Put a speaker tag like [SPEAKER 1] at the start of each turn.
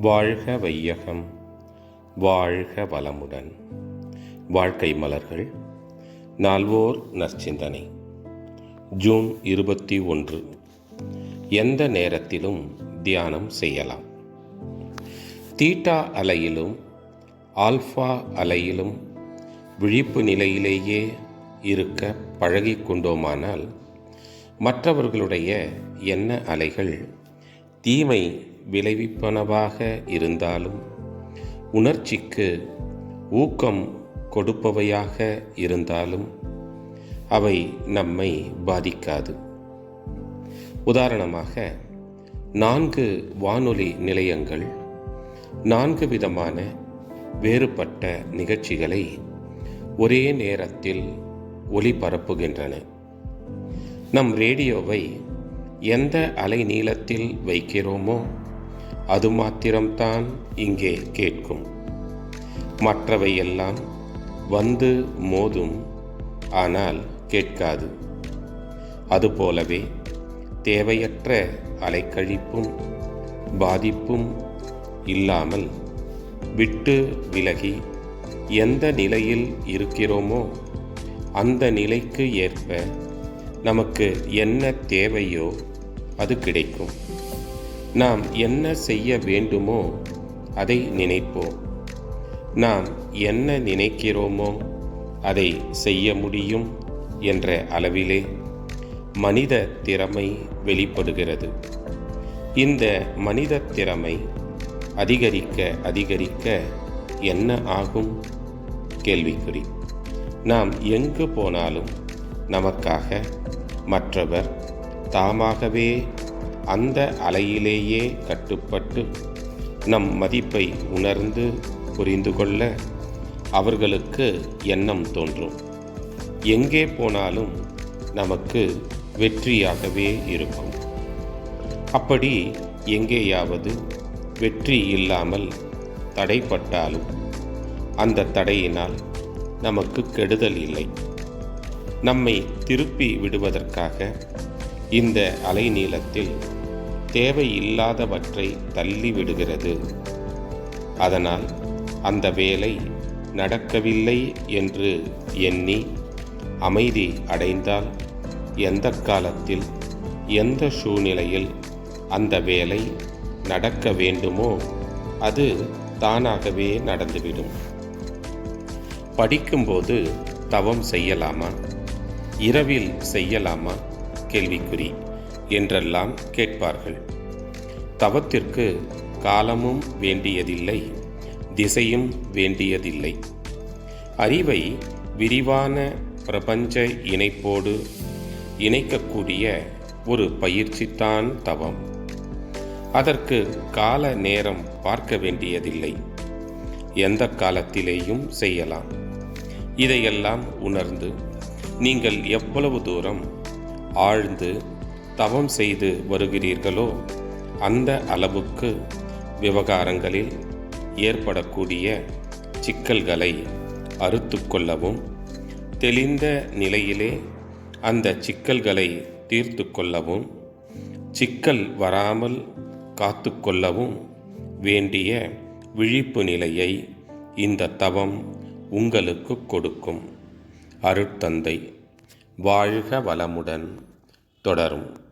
[SPEAKER 1] வாழ்க வையகம் வாழ்க வளமுடன். வாழ்க்கை மலர்கள் நால்வோர் நற்சிந்தனை. ஜூன் இருபத்தி ஒன்று. எந்த நேரத்திலும் தியானம் செய்யலாம். தீட்டா அலையிலும் ஆல்ஃபா அலையிலும் விழிப்பு நிலையிலேயே இருக்க பழகி கொண்டோமானால் மற்றவர்களுடைய எண்ண அலைகள் தீமை விளைவிப்பனவாக இருந்தாலும் உணர்ச்சிக்கு ஊக்கம் கொடுப்பவையாக இருந்தாலும் அவை நம்மை பாதிக்காது. உதாரணமாக நான்கு வானொலி நிலையங்கள் நான்கு விதமான வேறுபட்ட நிகழ்ச்சிகளை ஒரே நேரத்தில் ஒளிபரப்புகின்றன. நம் ரேடியோவை எந்த அலைநீளத்தில் வைக்கிறோமோ அது மாத்திரம்தான் இங்கே கேட்கும். மற்றவையெல்லாம் வந்து மோதும் ஆனால் கேட்காது. அதுபோலவே தேவையற்ற அலைக்கழிப்பும் பாதிப்பும் இல்லாமல் விட்டு விலகி எந்த நிலையில் இருக்கிறோமோ அந்த நிலைக்கு ஏற்ப நமக்கு என்ன தேவையோ அது கிடைக்கும். நாம் என்ன செய்ய வேண்டுமோ அதை நினைப்போம். நாம் என்ன நினைக்கிறோமோ அதை செய்ய முடியும் என்ற அளவிலே மனித திறமை வெளிப்படுகிறது. இந்த மனித திறமை அதிகரிக்க அதிகரிக்க என்ன ஆகும்? கேள்விக்குறி. நாம் எங்கு போனாலும் நமக்காக மற்றவர் தாமாகவே அந்த அலையிலேயே கட்டுப்பட்டு நம் மதிப்பை உணர்ந்து புரிந்து கொள்ள அவர்களுக்கு எண்ணம் தோன்றும். எங்கே போனாலும் நமக்கு வெற்றியாகவே இருக்கும். அப்படி எங்கேயாவது வெற்றி இல்லாமல் தடைப்பட்டாலும் அந்த தடையினால் நமக்கு கெடுதல் இல்லை. நம்மை திருப்பி விடுவதற்காக இந்த அலைநீளத்தில் தேவையில்லாதவற்றை தள்ளிவிடுகிறது. அதனால் அந்த வேலை நடக்கவில்லை என்று எண்ணி அமைதி அடைந்தால் எந்த காலத்தில் எந்த சூழ்நிலையில் அந்த வேலை நடக்க வேண்டுமோ அது தானாகவே நடந்துவிடும். படிக்கும்போது தவம் செய்யலாமா? இரவில் செய்யலாமா? கேள்விக்குறி. என்றெல்லாம் கேட்பார்கள். தவத்திற்கு காலமும் வேண்டியதில்லை திசையும் வேண்டியதில்லை. அறிவை விரிவான பிரபஞ்ச இணைப்போடு இணைக்கக்கூடிய ஒரு பயிற்சித்தான் தவம். அதற்கு கால நேரம் பார்க்க வேண்டியதில்லை. எந்த காலத்திலேயும் செய்யலாம். இதையெல்லாம் உணர்ந்து நீங்கள் எவ்வளவு தூரம் ஆழ்ந்து தவம் செய்து வருகிறீர்களோ அந்த அளவுக்கு விவகாரங்களில் ஏற்படக்கூடிய சிக்கல்களை அறுத்து கொள்ளவும் தெளிந்த நிலையிலே அந்த சிக்கல்களை தீர்த்து கொள்ளவும் சிக்கல் வராமல் காத்து கொள்ளவும் வேண்டிய விழிப்பு நிலையை இந்த தவம் உங்களுக்கு கொடுக்கும். அருட்தந்தை வாழ்க வளமுடன். தொடரும்.